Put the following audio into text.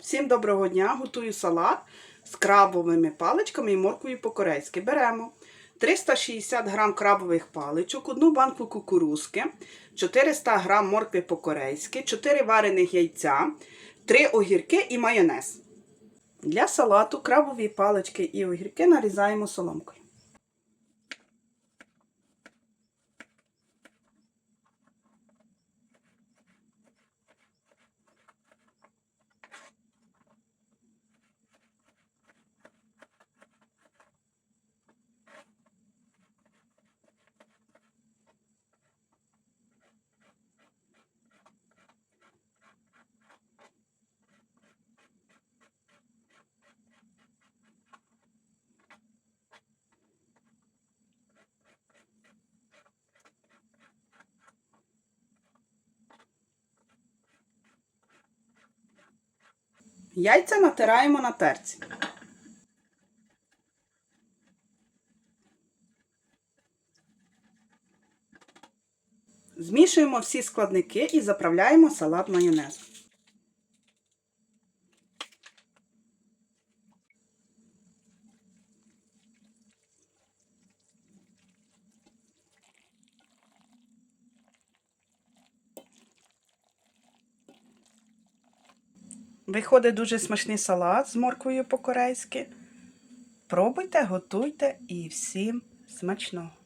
Всім доброго дня! Готую салат з крабовими паличками і морквою по-корейськи. Беремо 360 г крабових паличок, одну банку кукурузки, 400 г моркви по-корейськи, 4 варених яйця, 3 огірки і майонез. Для салату крабові палички і огірки нарізаємо соломкою. Яйця натираємо на терці. Змішуємо всі складники і заправляємо салат майонезом. Виходить дуже смачний салат з морквою по-корейськи. Пробуйте, готуйте і всім смачного!